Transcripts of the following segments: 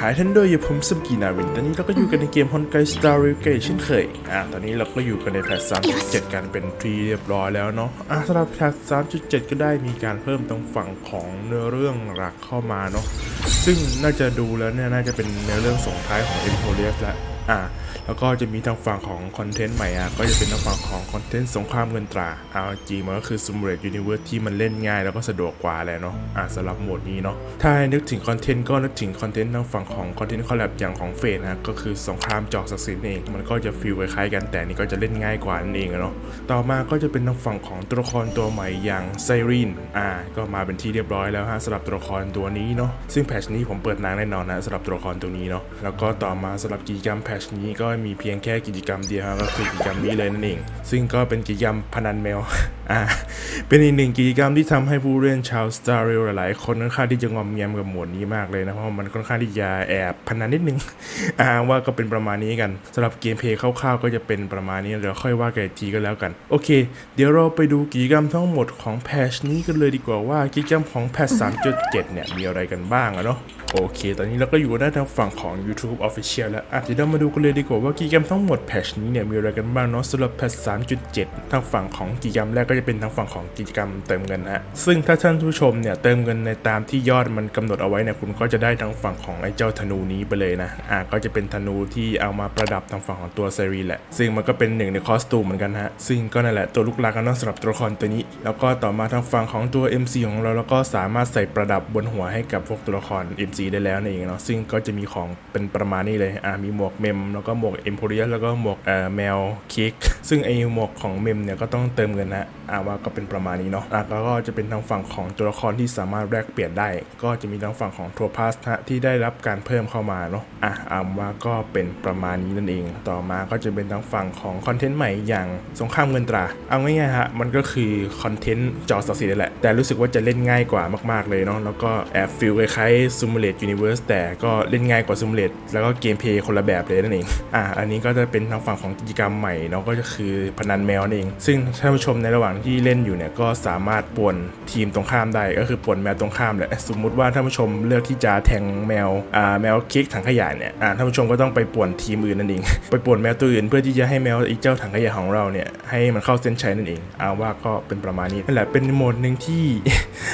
หายทันดยอยู่ผมสมกีนาวิน ตอนนี้เราก็อยู่กันในเกมฮอนไกสตาร์ริเกเช่นเคย อะตอนนี้เราก็อยู่กันในแพท3.7กันเป็นทีเรียบร้อยแล้วเนาะ อะสำหรับแพท3.7ก็ได้มีการเพิ่มตรงฝั่งของเนื้อเรื่องหลักเข้ามาเนาะ ซึ่งน่าจะดูแล้วเนี่ยน่าจะเป็นเนื้อเรื่องส่งท้ายของ e m p o r i u s แล้วอะ แล้วก็จะมีทางฝั่งของคอนเทนต์ใหม่อะก็จะเป็นทางฝั่งของคอนเทนต์สงครามเงินตราเอาจริงมันก็คือ Simulate Universe ที่มันเล่นง่ายแล้วก็สะดวกกว่าแหละเนาะอะสำหรับโหมดนี้เนาะถ้าให้นึกถึงคอนเทนต์ก็นึกถึงคอนเทนต์ทางฝั่งของคอนเทนต์คอลแลบอย่างของเฟสนะก็คือสงครามจอกศักดิ์สิทธิ์เอง มันก็จะฟีลคล้ายๆกันแต่นี่ก็จะเล่นง่ายกว่านั่นเองเนาะต่อมาก็จะเป็นทางฝั่งของตัวละครตัวใหม่อย่างไซรีนอ่าก็มาเป็นที่เรียบร้อยแล้วฮะสำหรับตัวละครตัวนี้เนาะซึ่งแพทชนี้ผมเปิดนางแน่นอนนะสำหรับตัวละครตัวนี้เนาะแล้วก็ต่อมาสำหรับกิจกรรมแพชนี้ก็มีเพียงแค่กิจกรรมเดียวก็คือกิจกรรมนี้เลยนั่นเอง ซึ่งก็เป็นกิจกรรมพนันแมว อ่าเป็นอีกหนึ่งกิจกรรมที่ทำให้ผู้เล่นชาว Star Rail หลายๆ คนค่อนข้างที่จะงอมแงมกับหมวดนี้มากเลยนะ เพราะมันค่อนข้างที่จะแอบพนันนิดนึงอ่าว่าก็เป็นประมาณนี้กันสำหรับเกมเพลย์คร่าวๆก็จะเป็นประมาณนี้เดี๋ยวค่อยว่ากันทีก็แล้วกัน โอเค เดี๋ยวเราไปดูกิจกรรมทั้งหมดของแพชนี้กันเลยดีกว่าว่ากิจกรรมของแพช3.7 เนี่ยมีอะไรกันบ้างอะเนาะโอเค ตอนนี้เราก็อยู่ด้าทางฝั่งของ YouTube Official แล้วอะเดี๋ยวเรามาดูกันเลยดีกว่าว่ากิจกรรมทั้งหมดแพชนี้เนี่ยมีอะไรกันบ้างเนาะสำหรับแพช3.7 ทางฝั่งของกิจกรรมแรกก็จะเป็นทางฝั่งของกิจกรรมเติมเงินฮะซึ่งถ้าท่านผู้ชมเนี่ยเติมเงินในตามที่ยอดมันกำหนดเอาไว้เนี่ยคุณก็จะได้ทางฝั่งของไอ้เจ้าธนูนี้ไปเลยนะอะก็จะเป็นธนูที่เอามาประดับทางฝั่งของตัวเซรีแหละ ซึ่งมันก็เป็นหนึ่งในคอสตูมเหมือนกันฮะซึ่งก็นั่นแหละตัวลูกหลักกันเนาะสำหรับตัวละครตัวนี้ แล้วก็ต่อมาทางฝั่งของตัว MC ของเราแล้วก็สามารถใส่ประดับบนหัวให้กับพวกตัวละคร MC ได้แล้วนั่นเองเนาะซึ่งก็จะมีของเป็นประมาณนี้เลยอ่ามีหมวกเมมแล้วก็หมวกเอ็มโพเรียแล้วก็หมวกเอ่อแมวเค้กซึ่งไอหมวกของเมมเนี่ยก็ต้องเติมเงินนะอ่าว่าก็เป็นประมาณนี้เนาะแล้วก็จะเป็นทางฝั่งของตัวละครที่สามารถแลกเปลี่ยนได้ ก็จะมีทางฝั่งของทัวร์พาสที่ได้รับการเพิ่มเข้ามาเนาะอะอ่าว่าก็เป็นประมาณนี้นั่นเอง ต่อมาก็จะเป็นทางฝั่งของคอนเทนต์ใหม่อย่างสงครามเงินตรา เอาง่ายๆฮะมันก็คือคอนเทนต์จอสักดิ์สิทธิ์นั่นแหละ แต่รู้สึกว่าจะเล่นง่ายกว่ามากๆเลยเนาะแล้วก็แอบฟิลคล้ายๆ Simulate Universe แต่ก็เล่นง่ายกว่า Simulate แล้วก็เกมเพลย์คนละแบบเลยนั่นเองอะอันนี้ก็จะเป็นทางฝั่งของกิจกรรมใหม่เนาะก็จะคือพนันแมวนั่นเอง ซึ่งท่านผู้ชมในระหว่างที่เล่นอยู่เนี่ยก็สามารถป่วนทีมตรงข้ามได้ก็คือป่วนแมวตรงข้ามแหละสมมุติว่าท่านผู้ชมเลือกที่จะแทงแมวอ่าแมวค้กถังขยะเนี่ยอ่าท่านผู้ชมก็ต้องไปป่วนทีมอื่นนั่นเอง ไปป่วนแมวตัวอื่นเพื่อที่จะให้แมวไอ้เจ้าถังขยะของเราเนี่ยให้มันเข้าเส้นชัยนั่นเองเอาว่าก็เป็นประมาณนี้นั่นแหละเป็นโหมดหนึ่งที่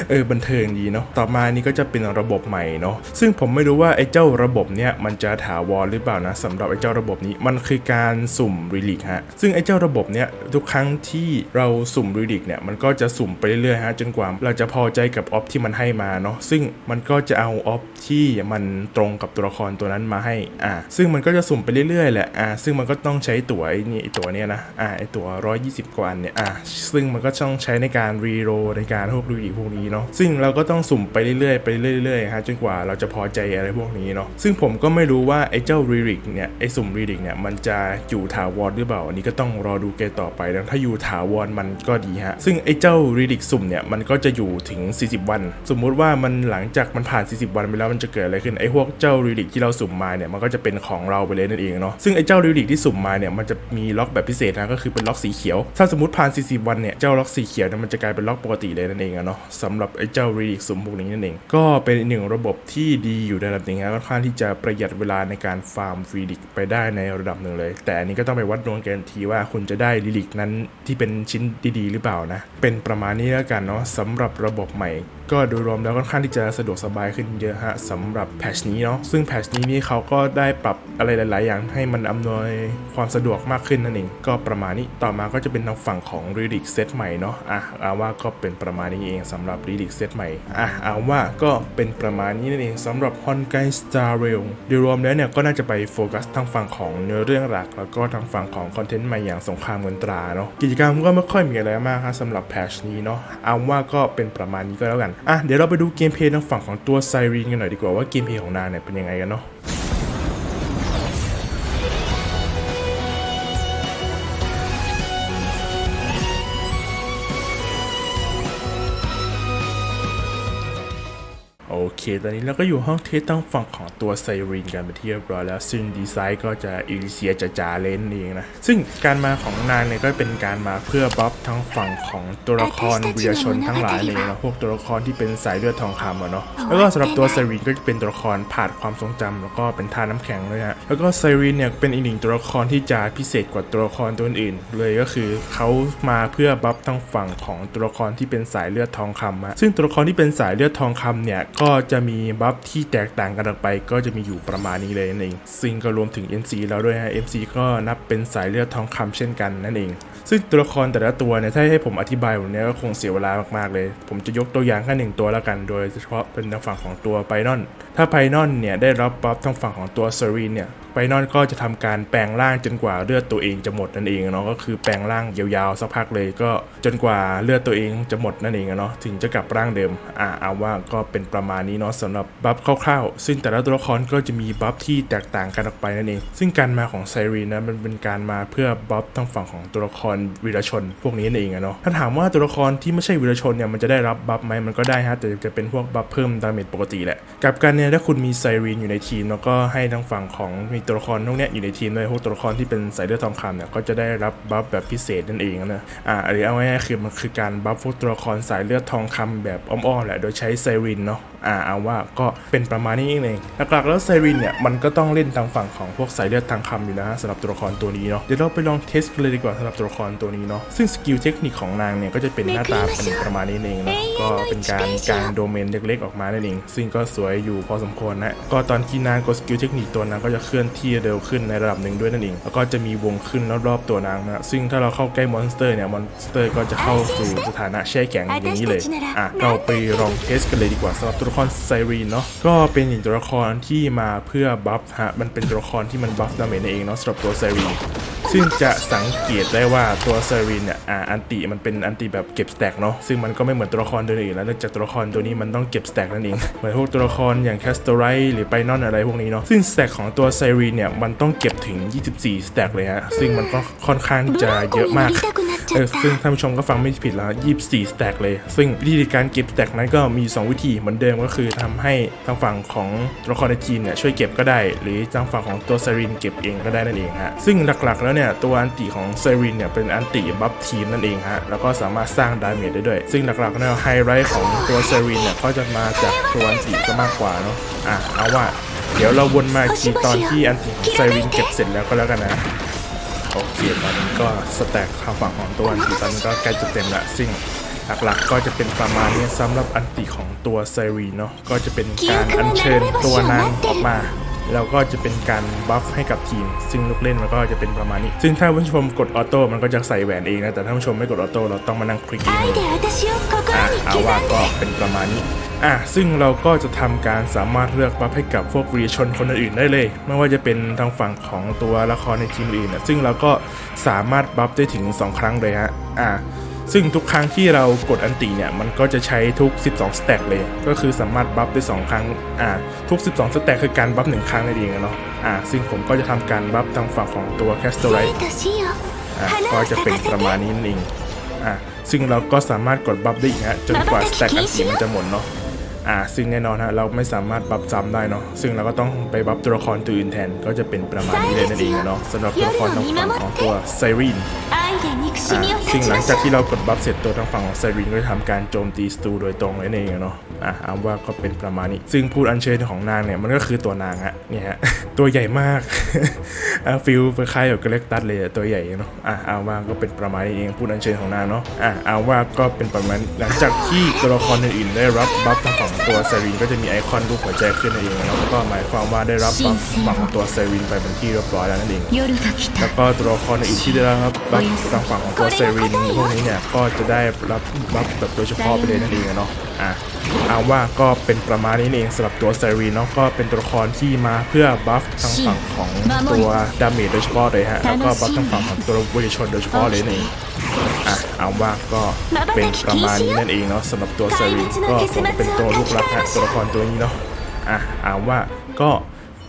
เออบันเทิงดีเนาะต่อมานี่ก็จะเป็นระบบใหม่เนาะซึ่งผมไม่รู้ว่าไอ้เจ้าระบบเนี่ยมันจะถาวรหรือเปล่านะสำหรับไอ้เจ้าระบบนี้มันคือการสุ่มรีลิกฮะซึ่งไอ้เจ้าระบบเนี่ยทุกครั้งที่เราสุ่มรีลิกเนี่ยมันก็จะสุ่มไปเรื่อยๆฮะจนกว่าเราจะพอใจกับออฟที่มันให้มาเนาะซึ่งมันก็จะเอาออฟที่มันตรงกับตัวละครตัวนั้นมาให้อ่าซึ่งมันก็จะสุ่มไปเรื่อยๆแหละอ่าซึ่งมันก็ต้องใช้ตั๋วไอ้นี่ไอ้ตั๋วเนี่ยนะอ่าไอ้ตั๋ว 120 กว่าอันเนี่ยอ่าซึ่งมันก็ต้องใช้ในการรีโรในการพวกรีลิกพวกนี้เนาะซึ่งเราก็ต้องสุ่มไปเรื่อยๆไปเรื่อยๆฮะจนกว่าเราจะพอใจอะไรพวกนี้เนาะซึ่งผมก็ไม่รู้ว่าไอ้เจ้ารีลิกเนี่ยไอ้สุ่มรีลิกเนี่ยมันจะอยู่ถาวรหรือเปล่าอันนี้ก็ต้องรอดูเกมต่อไปแล้วถ้าอยู่ถาวรมันก็ดีฮะ ซึ่งไอ้เจ้ารีลิกสุ่มเนี่ยมันก็จะอยู่ถึง 40 วัน สมมุติว่ามันหลังจากมันผ่าน 40 วันไปแล้วมันจะเกิดอะไรขึ้นไอ้พวกเจ้ารีลิกที่เราสุ่มมาเนี่ยมันก็จะเป็นของเราไปเลยนั่นเองเนาะซึ่งไอ้เจ้ารีลิกที่สุ่มมาเนี่ยมันจะมีล็อกแบบพิเศษนะก็คือเป็นล็อกสีเขียว ถ้าสมมติผ่าน 40 วันเนี่ยเจ้าล็อกสีเขียวเนี่ยมันจะกลายเป็นล็อกปกติเลยนั่นเองอะเนาะสำหรับไอ้เจ้ารีลิกสุ่มพวกนี้นั่นเอง ก็เป็นหนึ่งระบบที่ดีอยู่ในระดับหนึ่งนะค่อนข้างที่จะประหยัดเวลาในการฟาร์มรีลิกไปได้ในระดับหนึ่งเลย แต่อันนี้ก็ต้องไปวัดดวงกันทีว่าคุณจะได้รีลิกนั้นที่เป็นชิ้นดีหรือเปล่านะ เป็นประมาณนี้แล้วกันเนาะสำหรับระบบใหม่ ก็โดยรวมแล้วค่อนข้างที่จะสะดวกสบายขึ้นเยอะฮะสำหรับแพชนี้เนาะซึ่งแพชนี้นี่เขาก็ได้ปรับอะไรหลาย ๆ อย่างให้มันอำนวยความสะดวกมากขึ้นนั่นเองก็ประมาณนี้ต่อมาก็จะเป็นทางฝั่งของรีดิกเซตใหม่เนาะอะเอาว่าก็เป็นประมาณนี้เองสำหรับรีดิกเซตใหม่อะเอาว่าก็เป็นประมาณนี้นั่นเองสำหรับฮอนไกสตาร์เรลโดยรวมแล้วเนี่ยก็น่าจะไปโฟกัสทางฝั่งของเนื้อเรื่องหลัก แล้วก็ทางฝั่งของคอนเทนต์ใหม่อย่างสงครามเงินตราเนาะกิจกรรมก็ไม่ค่อยมีอะไรมากครับสำหรับแพชนี้เนาะเอาว่าก็เป็นประมาณนี้ก็แล้วกันอะเดี๋ยวเราไปดูเกมเพลย์ทางฝั่งของตัวไซรีนกันหน่อยดีกว่าว่าเกมเพลย์ของนางเนี่ยเป็นยังไงกันเนาะ「 ตอนนี้เราก็อยู่ห้องเทสตั้งฝั่งของตัวไซรีนกันไปนที่เรียบร้อยแล้ว ซึ่งดีไซน์ก็จะอิลิเซียจ๋าๆเลนเองนะ ซึ่งการมาของนางเนี่ยก็เป็นการมาเพื่อบัฟทั้งฝั่งของตัวละครวิรชนทั้งหลายเลยนะพวกตัวละครที่เป็นสายเลือดทองคำอะเนาะแล้วก็สำหรับตัวไซรีนก็จะเป็นตัวละครผ่านความทรงจำแล้วก็เป็นท่าน้ำแข็งด้วยฮะแล้วก็ไซรีนเนี่ยเป็นอีกหนึ่งตัวละครที่จะพิเศษกว่าตัวละครตัวอื่นๆเลยก็คือเขามาเพื่อบัฟทั้งฝั่งของตัวละครที่เป็นสายเลือดทองคำอะซึ่งตัวละครที่เป็นสายเลือดทองคำเนี่ยก็จะะมีบัฟที่แตกต่างกันออกไป ก็จะมีอยู่ประมาณนี้เลยนั่นเอง ซึ่งก็รวมถึง MC แล้วด้วยฮะ MC ก็นับเป็นสายเลือดทองคำเช่นกันนั่นเอง ซึ่งตัวละครแต่ละตัวเนี่ยถ้าให้ผมอธิบายวันนี้ก็คงเสียเวลามากๆเลย ผมจะยกตัวอย่างแค่หนึ่งตัวแล้วกัน โดยเฉพาะเป็นทางฝั่งของตัวไพนอน ถ้าไพนอนเนี่ยได้รับบัฟทางฝั่งของตัวเซรีนเนี่ย ไพนอนก็จะทำการแปลงร่างจนกว่าเลือดตัวเองจะหมดนั่นเองเนาะก็คือแปลงร่างยาวๆสักพักเลยก็จนกว่าเลือดตัวเองจะหมดนั่นเองอะเนาะถึงจะกลับร่างเดิมอ่าเอาว่าก็เป็นประมาณนี้เนาะสำหรับบัฟคร่าวๆ ซึ่งแต่ละตัวละครก็จะมีบัฟที่แตกต่างกันออกไปนั่นเอง ซึ่งการมาของไซรีนนะมันเป็นการมาเพื่อบัฟทางฝั่งของตัวละครวีรชน พวกนี้นั่นเองอะเนาะถ้าถามว่าตัวละครที่ไม่ใช่วีรชนเนี่ยมันจะได้รับบัฟไหมมันก็ได้ฮะแต่จะเป็นพวกบัฟเพิ่มดาเมจปกติแหละกลับกันเนี่ยถ้าคุณมีไซรีนอยู่ในทีมแล้วก็ให้ทางฝั่งของมีตัวละครพวกเนี้ยอยู่ในทีมด้วยพวกตัวละครที่เป็นสายเลือดทองคำเนี่ยก็จะได้รับบัฟแบบพิเศษนั่นเองนะอ่าหรือเอาง่ายๆคือมันคือการบัฟพวกตัวละครสายเลือดทองคำแบบอ้อมๆแหละโดยใช้ไซรินเนาะอ่าเอาว่าก็เป็นประมาณนี้เองหลักๆแล้วไซรินเนี่ยมันก็ต้องเล่นทางฝั่งของพวกสายเลือดทางคำอยู่แล้วฮะสำหรับตัวละครตัวนี้เนาะเดี๋ยวเราไปลองเทสกันเลยดีกว่าสำหรับตัวละครตัวนี้เนาะซึ่งสกิลเทคนิคของนางเนี่ยก็จะเป็นหน้าตาเป็นประมาณนี้เองเนาะก็เป็นการกางโดเมนเล็กๆออกมานั่นเองซึ่งก็สวยอยู่พอสมควรนะก็ตอนที่นางกดสกิลเทคนิคตัวนางก็จะเคลื่อนที่เร็วขึ้นในระดับหนึ่งด้วยนั่นเองแล้วก็จะมีวงขึ้นรอบๆตัวนางนะซึ่งถ้าเราเข้าใกล้มอนสเตอร์เนี่ยมอนสเตอร์ก็จะเข้าสู่สถานะแช่แข็งอย่างนี้เลยอะเราไปลองเทสกันเลยดีกว่าสำหรับตัวละครไซรีนเนาะก็เป็นอีกตัวละครที่มาเพื่อบัฟฮะมันเป็นตัวละครที่มันบัฟดาเมจเองเนาะสำหรับตัวไซรีน ซึ่งจะสังเกตได้ว่าตัวเซรินเนี่ยอ่าอันติมันเป็นอันติแบบเก็บสแต็กเนาะซึ่งมันก็ไม่เหมือนตัวละครตัวอื่นแล้วเนื่องจากตัวละครตัวนี้มันต้องเก็บสแต็กนั่นเองเหมือนพวกตัวละครอย่างแคสโตไรหรือไ y นอนอะไรพวกนี้เนาะซึ่งสแต็กของตัวเซรินเนี่ยมันต้องเก็บถึง 24สแต็กเลยฮะซึ่งมันก็ค่อนข้างจะเยอะมากเออซึ่งท่านผู้ชมก็ฟังไม่ผิดแล้ว24สแต็กเลย ซึ่งวิธีการเก็บสแต็กนั้นก็มี 2 วิธีเหมือนเดิมก็คือทำให้ทางฝั่งของตัวละครในทีมเนี่ยช่วยเก็บก็ได้ หรือทางฝั่งของตัวเซรินเก็บเองก็ได้นั่นเองฮะซึ่งหลักๆแล้วเนี่ยตัวอันติของเซรินเนี่ยเป็นอันติบัฟทีมนั่นเองฮะแล้วก็สามารถสร้างดาเมจได้ด้วย ซึ่งหลักๆแล้วไฮไลท์ของตัวเซรินเนี่ยก็จะมาจากตัวอันติก็มากกว่าเนาะอะเอาว่าเดี๋ยวเราวนมาทีตอนที่อันติของเซรินเก็บเสร็จแล้วก็แล้วกันนะโอเคตอนนี้ก็สแต็กทางฝั่งของตัวอันติตอนนี้ก็ใกล้จะเต็มละซึ่งหลักๆก็จะเป็นประมาณนี้สำหรับอันติของตัวไซรีเนาะก็จะเป็นการอัญเชิญตัวนางออกมา เราก็จะเป็นการบัฟให้กับทีม ซึ่งลูกเล่นมันก็จะเป็นประมาณนี้ ซึ่งถ้าผู้ชมกดออโต้มันก็จะใส่แหวนเองนะแต่ถ้าผู้ชมไม่กดออโต้เราต้องมานั่งคลิกเองอะอาว่าก็เป็นประมาณนี้อะซึ่งเราก็จะทำการสามารถเลือกบัฟให้กับพวกวีชนคนอื่นได้เลย ไม่ว่าจะเป็นทางฝั่งของตัวละครในทีมอื่นนะซึ่งเราก็สามารถบัฟได้ถึง 2 ครั้งเลยฮะอะ ซึ่งทุกครั้งที่เรากดอันติเนี่ย มันก็จะใช้ทุก 12 สแต็กเลย ก็คือสามารถบัฟได้ 2 ครั้ง อ่า ทุก 12 สแต็กคือการบัฟหนึ่งครั้งนั่นเองเนาะ อ่า ซึ่งผมก็จะทำการบัฟทางฝั่งของตัวแคสโตไรท์อ่า ก็จะเป็นประมาณนี้นั่นเอง อ่า ซึ่งเราก็สามารถกดบัฟได้อีกฮะ จนกว่าสแต็กอันติมันจะหมดเนาะ อ่า ซึ่งแน่นอนฮะ เราไม่สามารถบัฟซ้ำได้เนาะ ซึ่งเราก็ต้องไปบัฟตัวละครตัวอื่นแทน ก็จะเป็นประมาณนี้เลยนั่นเองเนาะสำหรับตัวละครทางงของตัวไซริน ซึ่งหลังจากที่เรากดบัฟเสร็จตัวทางฝั่งของไซรินก็ทำการโจมตีสตูโดยตรงเลยเองเนาะอะอ้าว่าก็เป็นประมาณนี้ ซึ่งพูดอันเชิญของนางเนี่ยมันก็คือตัวนางอะเนี่ยฮะตัวใหญ่มากฟิลคล้ายกับกเล็กตัดเลยตัวใหญ่เนาะอะอ้าว่าก็เป็นประมาณนี้เองพูดอันเชิญของนางเนาะอะอ้าว่าก็เป็นประมาณหลังจากที่ตัวละครอื่นๆได้รับบัฟทาง ตัวเซรินก็จะมีไอคอนรูปหัวใจขึ้นเองแล้วก็หมายความว่าได้รับบัฟฝั่งตัวเซรินไปเป็นที่เรียบร้อยแล้วนั่นเอง แล้วก็ตัวละครอีกที่ได้รับบัฟทางฝั่งของตัวเซรินพวกนี้เนี่ยก็จะได้รับบัฟแบบโดยเฉพาะไปเลยนั่นเองเนาะอะเอาว่าก็เป็นประมาณนี้เองสำหรับตัวเซรินเนาะก็เป็นตัวละครที่มาเพื่อบัฟทางฝั่งของตัวดาเมจโดยเฉพาะเลยฮะแล้วก็บัฟทางฝั่งของตัววิริชนโดยเฉพาะเลยนี่ อะเอาว่าก็เป็นประมาณนี้นั่นเองเนาะสำหรับตัวเซรินก็คงเป็นตัวลูกรักฮะตัวละครตัวนี้เนาะอะเอาว่าก็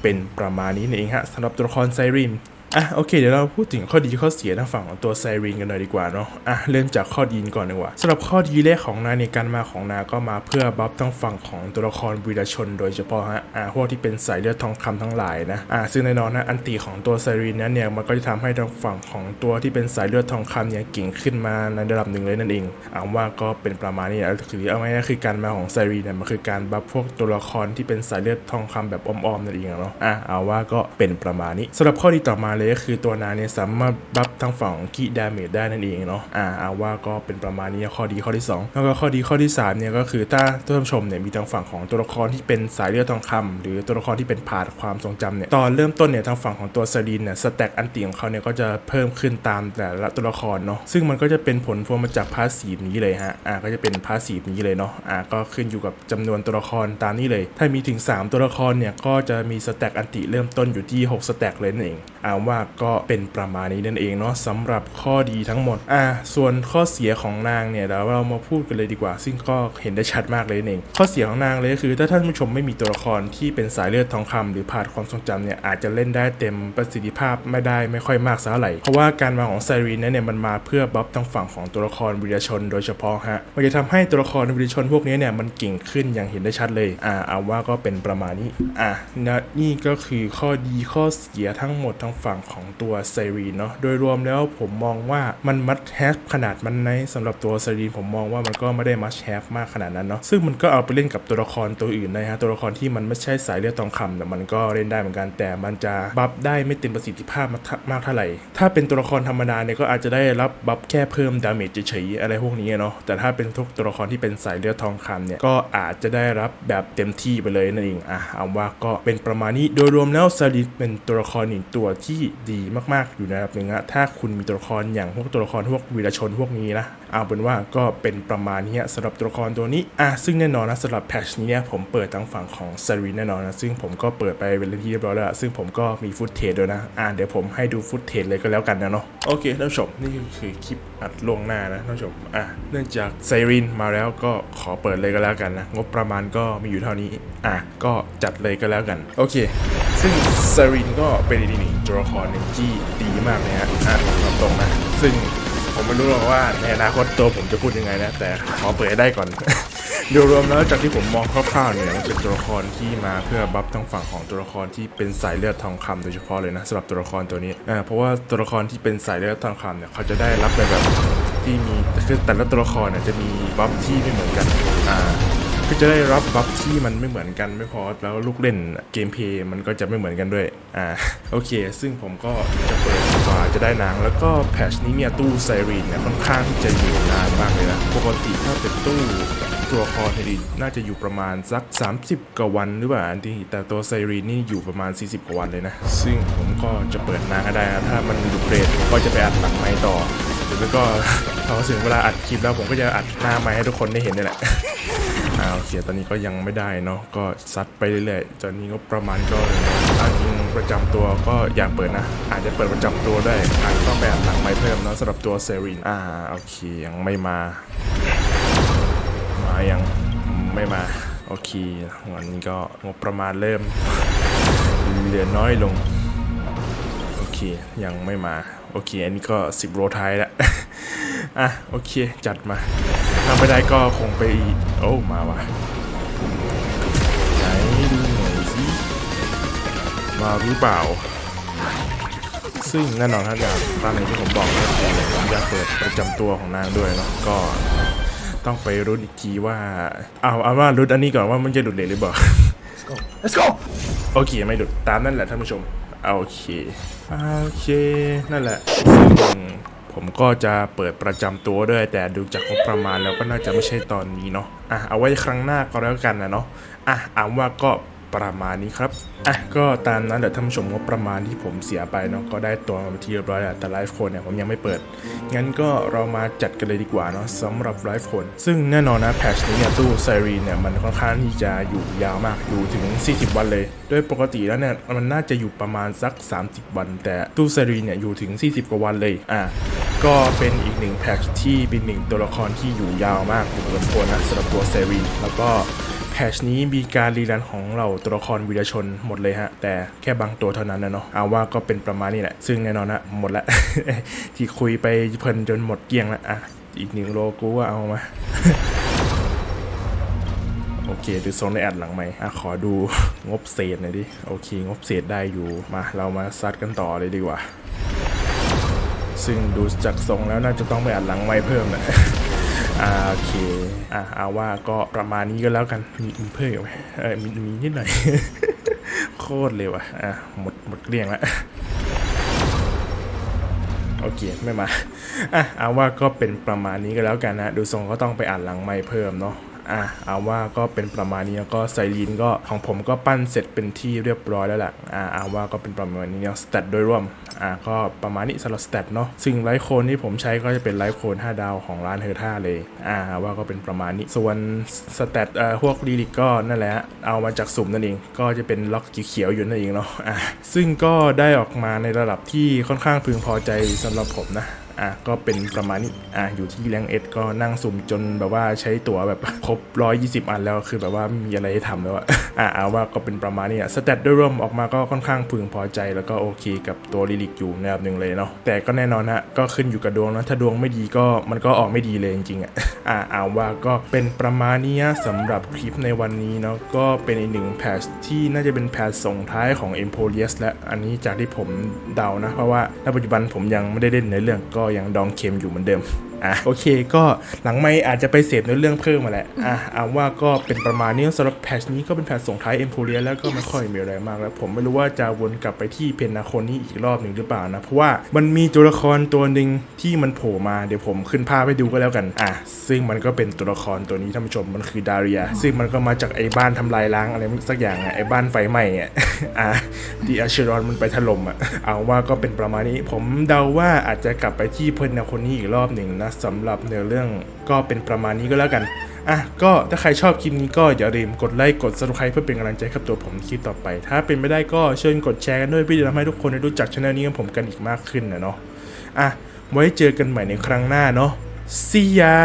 เป็นประมาณนี้นั่นเองฮะสำหรับตัวละครไซริน อะโอเคเดี๋ยวเราพูดถึงข้อดีข้อเสียทางฝั่งของตัวไซรีนกันหน่อยดีกว่าเนาะอะเริ่มจากข้อดีก่อนดีกว่าสำหรับข้อดีแรกของนาในการมาของนาก็มาเพื่อบัฟทางฝั่งของตัวละครวีรชน โดยเฉพาะฮะอะพวกที่เป็นสายเลือดทองคำทั้งหลายนะอะซึ่งแน่นอนนะอันตีของตัวไซรีนนั้นเนี่ยมันก็จะทำให้ทางฝั่งของตัวที่เป็นสายเลือดทองคำเนี่ยเก่งขึ้นมาในระดับหนึ่งเลยนั่นเองเอาว่าก็เป็นประมาณนี้นะคือเอาง่ายๆคือการมาของไซรีนเนี่ยมันคือการบัฟพวกตัวละครที่เป็นสายเลือดทองคำแบบอ้อมๆนั่นเองเนาะอะเอาว่าก็เป็นประมาณนี้สำหรับข้อดีต่อมาเลยก็คือตัวนาเนี่ยสามารถบัฟทางฝั่งคีดาเมจได้นั่นเองเนาะอะเอาว่าก็เป็นประมาณนี้ข้อดีข้อที่สองแล้วก็ข้อดีข้อที่สามเนี่ยก็คือถ้าท่านผู้ชมเนี่ยมีทางฝั่งของตัวละครที่เป็นสายเลือดทองคำหรือตัวละครที่เป็นผาดความทรงจำเนี่ยตอนเริ่มต้นเนี่ยทางฝั่งของตัวซาดีนเนี่ยสแต็กอันตีของเขาเนี่ยก็จะเพิ่มขึ้นตามแต่ละตัวละครเนาะซึ่งมันก็จะเป็นผลพวงมาจากพาสซีฟนี้เลยฮะอะก็จะเป็นพาสซีฟนี้เลยเนาะอะก็ขึ้นอยู่กับจำนวนตัวละครตามนี้เลย ถ้ามีถึง 3 ตัวละครเนี่ยก็จะมีสแต็กอันติเริ่มต้นอยู่ที่6สแต็กเลยนั่นเองอ่าว่าก็เป็นประมาณนี้นั่นเองเนาะสำหรับข้อดีทั้งหมดอะส่วนข้อเสียของนางเนี่ยเดี๋ยวเรามาพูดกันเลยดีกว่า ซึ่งก็เห็นได้ชัดมากเลยนั่นเองข้อเสียของนางเลยก็คือ ถ้าท่านผู้ชมไม่มีตัวละครที่เป็นสายเลือดทองคำหรือผ่าดความทรงจำเนี่ยอาจจะเล่นได้เต็มประสิทธิภาพไม่ได้ไม่ค่อยมากสักเท่าไหร่เพราะว่าการมาของไซรีนเนี่ยมันมาเพื่อบัฟทางฝั่งของตัวละครวิรชน โดยเฉพาะฮะมันจะทำให้ตัวละครวิรชนพวกนี้เนี่ยมันเก่งขึ้นอย่างเห็นได้ชัดเลยอ่าเอาว่าก็เป็นประมาณนี้อะนะนี่ก็คือข้อดีข้อเสียทั้งหมดทางฝั่งของตัวไซรีนเนาะโดยรวมแล้วผมมองว่ามันมัดแฮปขนาดมันในสำหรับตัวไซรีนผมมองว่ามันก็ไม่ได้มัดแฮปมากขนาดนั้นเนาะซึ่งมันก็เอาไปเล่นกับตัวละครตัวอื่นนะฮะตัวละครที่มันไม่ใช่สายเลือดทองคำแต่มันก็เล่นได้เหมือนกันแต่มันจะบัฟได้ไม่เต็มประสิทธิภาพมากมากเท่าไหร่ ถ้าเป็นตัวละครธรรมดาเนี่ยก็อาจจะได้รับบัฟแค่เพิ่มดาเมจเฉยๆอะไรพวกนี้เนาะแต่ถ้าเป็นทุกตัวละครที่เป็นสายเลือดทองคำเนี่ยก็อาจจะได้รับแบบเต็มที่ไปเลยนั่นเองอะเอาว่าก็เป็นประมาณนี้โดยรวมแล้วซาดิเป็นตัวละครหนึ่งตัวที่ดีมากๆอยู่ในระดับหนึ่งอะถ้าคุณมีตัวละครอย่างพวกตัวละครพวกวีรชนพวกนี้นะเอาเป็นว่าก็เป็นประมาณนี้สำหรับตัวละครตัวนี้อะซึ่งแน่นอนนะสำหรับแพทชนี้เนี่ยผมเปิดทั้งฝั่งของซารินแน่นอนนะซึ่งผมก็เปิดไปเป็นที่เรียบร้อยแล้ว ซึ่งผมก็มีฟุตเทจด้วยนะอะเดี๋ยวผมให้ดูฟุตเทจเลยก็แล้วกันนะเนาะโอเคท่านผู้ชมนี่คือคลิปอัดลวงหน้านะท่านผู้ชมอะเนื่องจากไซรินมาแล้วก็ขอเปิดเลยก็แล้วกันนะงบประมาณก็มีอยู่เท่านี้อะก็จัดเลยก็แล้วกัน โอเค ซึ่งไซรินก็เป็นอีกหนึ่งตัวละครหนึ่งที่ดีมากเลยฮะอะตรงนะซึ่ง ผมไม่รู้หรอกว่าในอนาคตตัวผมจะพูดยังไงนะ แต่ขอเปิดให้ได้ก่อน โดยรวมแล้วจากที่ผมมองคร่าวๆเนี่ยมันเป็นตัวละครที่มาเพื่อบัฟทั้งฝั่งของตัวละครที่เป็นสายเลือดทองคำโดยเฉพาะเลยนะสำหรับตัวละครตัวนี้อ่าเพราะว่าตัวละครที่เป็นสายเลือดทองคำเนี่ยเขาจะได้รับในแบบที่มีคือแต่ละตัวละครเนี่ยจะมีบัฟที่ไม่เหมือนกันอ่า ก็จะได้รับบัฟที่มันไม่เหมือนกันไม่พอแล้วลูกเล่นเกมเพย์มันก็จะไม่เหมือนกันด้วยอ่าโอเค ซึ่งผมก็จะเปิดกว่าจะได้นาง แล้วก็แพชนี้เนี่ยตู้ไซรีนเนี่ยค่อนข้างที่จะอยู่นานมากเลยนะปกติถ้าเป็นตู้ตัวคอเทดินน่าจะอยู่ประมาณสัก 30 กว่าวันหรือเปล่าอันที่แต่ตัวไซรีนนี่อยู่ประมาณ 40 กว่าวันเลยนะ ซึ่งผมก็จะเปิดนางให้ได้นะถ้ามันหลุดเรทผมก็จะไปอัดหลังไม้ต่อหรือก็พอถึงเวลาอัดคลิปแล้วผมก็จะอัดหน้าไม้ให้ทุกคนได้เห็นนี่แหละ อ่าโอเคตอนนี้ก็ยังไม่ได้เนาะก็ซัดไปเรื่อยๆตอนนี้ก็ประมาณก็ถ้าจริงประจำตัวก็อยากเปิดนะ อาจจะเปิดประจำตัวได้อาจจะต้องไปอ่านหลังไม้เพิ่มเนาะสำหรับตัวเซรินอ่าโอเคยังไม่มา มายังไม่มาโอเควันนี้ก็งบประมาณเริ่มเหลือน้อยลงโอเคยังไม่มาโอเคอันนี้ก็สิบโรท้ายแล้วอะโอเคจัดมา ถ้าไม่ได้ก็คงไปอีกโอ้มาว่ะไหนดูหน่อยสิมาหรือเปล่า ซึ่งแน่นอนครับอย่างตามในที่ผมบอกนะผมอยากเปิดประจำตัวของนางด้วยเนาะก็ต้องไปรุ้นอีกทีว่าเอาเอาว่ารุ้นอันนี้ก่อนว่ามันจะดุดเลยหรือเปล่า Let's go โอเคไม่ดุดตามนั่นแหละท่านผู้ชมโอเคโอเคนั่นแหละซึ่ง ผมก็จะเปิดประจำตัวด้วย แต่ดูจากงบประมาณแล้วก็น่าจะไม่ใช่ตอนนี้เนาะอะเอาไว้ครั้งหน้าก็แล้วกันนะเนาะอะเอาว่าก็ประมาณนี้ครับ อะ ก็ตามนั้นเดี๋ยวท่านผู้ชมงบประมาณที่ผมเสียไปเนาะ ก็ได้ตัวมาที่เรียบร้อยแล้ว แต่ไลฟ์โคนเนี่ยผมยังไม่เปิด งั้นก็เรามาจัดกันเลยดีกว่าเนาะสำหรับไลฟ์โคนซึ่งแน่นอนนะแพทชนี้เนี่ยตู้ไซรีนเนี่ยมันค่อนข้างที่จะอยู่ยาวมาก อยู่ถึง 40 วันเลย โดยปกติแล้วเนี่ยมันน่าจะอยู่ประมาณสัก 30 วัน แต่ตู้ไซรีนเนี่ยอยู่ถึง 40 กว่าวันเลย อะ ก็เป็นอีกหนึ่งแพทชที่เป็นหนึ่งตัวละครที่อยู่ยาวมากอยู่พอสมควรนะสำหรับตัวไซรีนแล้วก็แพชนี้มีการรีรันของเราตัวละครวีรชนหมดเลยฮะ แต่แค่บางตัวเท่านั้นนะเนาะเอาว่าก็เป็นประมาณนี้แหละ ซึ่งแน่นอนนะหมดละ ที่คุยไปเพลินจนหมดเกลี้ยงละอะอีกหนึ่งโลกูว่าเอามา โอเคดูทรงในแอดหลังไหมอะขอดูงบเศษหน่อยดิ โอเค งบเศษได้อยู่มาเรามาซัดกันต่อเลยดีกว่า ซึ่งดูจากทรงแล้วน่าจะต้องไปอัดหลังไม้เพิ่มนะอ่าโอเค อะเอาว่าก็ประมาณนี้ก็แล้วกัน มีเพิ่มไหมเออมีมีนิดหน่อย โคตรเร็วอะ อะหมดหมดเกลี้ยงละโอเค ไม่มา อะเอาว่าก็เป็นประมาณนี้ก็แล้วกันนะ ดูทรงก็ต้องไปอ่านหลังไม้เพิ่มเนาะ อะเอาว่าก็เป็นประมาณนี้แล้วก็ไซรีนก็ของผมก็ปั้นเสร็จเป็นที่เรียบร้อยแล้วแหละอะเอาว่าก็เป็นประมาณนี้เนาะสเตตโดยรวมอะก็ประมาณนี้สำหรับสเตตเนาะซึ่งไลท์โคนที่ผมใช้ก็จะเป็นไลท์โคน5ดาวของร้านเฮอร์ท่าเลยอ่าว่าก็เป็นประมาณนี้ ส่วนสเตตเอ่อพวกรีลิกก็นั่นแหละเอามาจากสุ่มนั่นเอง ก็จะเป็นล็อกเขียวอยู่นั่นเองเนาะอะซึ่งก็ได้ออกมาในระดับที่ค่อนข้างพึงพอใจสำหรับผมนะ อะก็เป็นประมาณนี้อะอยู่ที่แรงเอสก็นั่งสุ่มจนแบบว่าใช้ตั๋วแบบครบ 120 อันแล้วคือแบบว่าไม่มีอะไรให้ทำแล้วอะอะเอาว่าก็เป็นประมาณนี้อะสเตตโดยรวมออกมาก็ค่อนข้างพึงพอใจแล้วก็โอเคกับตัวลิลิกอยู่ในระดับหนึ่งเลยเนาะแต่ก็แน่นอนฮะก็ขึ้นอยู่กับดวงนะถ้าดวงไม่ดีก็มันก็ออกไม่ดีเลยจริงๆอะอะเอาว่าก็เป็นประมาณนี้นะสำหรับคลิปในวันนี้เนาะก็เป็นอีกหนึ่งแพทที่น่าจะเป็นแพทส่งท้ายของ e m p o r i u s และอันนี้จากที่ผมเดานะเพราะว่าณปัจจุบันผมยังไม่ได้เล่นในเรื่องก็ยังดองเค็มอยู่เหมือนเดิม อะโอเคก็หลังไม่อาจจะไปเสพในเรื่องเพิ่มมาแหละอะเอาว่าก็เป็นประมาณนี้สำหรับแพทนี้ก็เป็นแพทส่งท้ายเอ็มโพเรียแล้วก็ไม่ค่อยมีอะไรมากแล้ว ผมไม่รู้ว่าจะวนกลับไปที่เพนนาโคนนี้อีกรอบหนึ่งหรือเปล่านะเพราะว่ามันมีตัวละครตัวหนึ่งที่มันโผล่มาเดี๋ยวผมขึ้นภาพให้ดูก็แล้วกันอะซึ่งมันก็เป็นตัวละครตัวนี้ท่านผู้ชมมันคือดาเรียซึ่งมันก็มาจากไอ้บ้านทำลายล้างอะไรสักอย่างอะไอ้บ้านไฟไหม้อะอะดีอาชิรอนมันไปถล่มอะเอาว่าก็เป็นประมาณนี้ ผมเดาว่าอาจจะกลับไปที่เพนนาโคนนี้อีกรอบหนึ่งนะสำหรับเนื้อเรื่องก็เป็นประมาณนี้ก็แล้วกัน อะ ก็ถ้าใครชอบคลิปนี้ก็อย่าลืมกดไลค์กด subscribe เพื่อเป็นกำลังใจกับตัวผมคลิปต่อไป ถ้าเป็นไม่ได้ก็เชิญกดแชร์กันด้วยเพื่อจะทำให้ทุกคนได้รู้จักช่องนี้ของผมกันอีกมากขึ้นนะเนาะ อะ ไว้เจอกันใหม่ในครั้งหน้าเนาะ see ya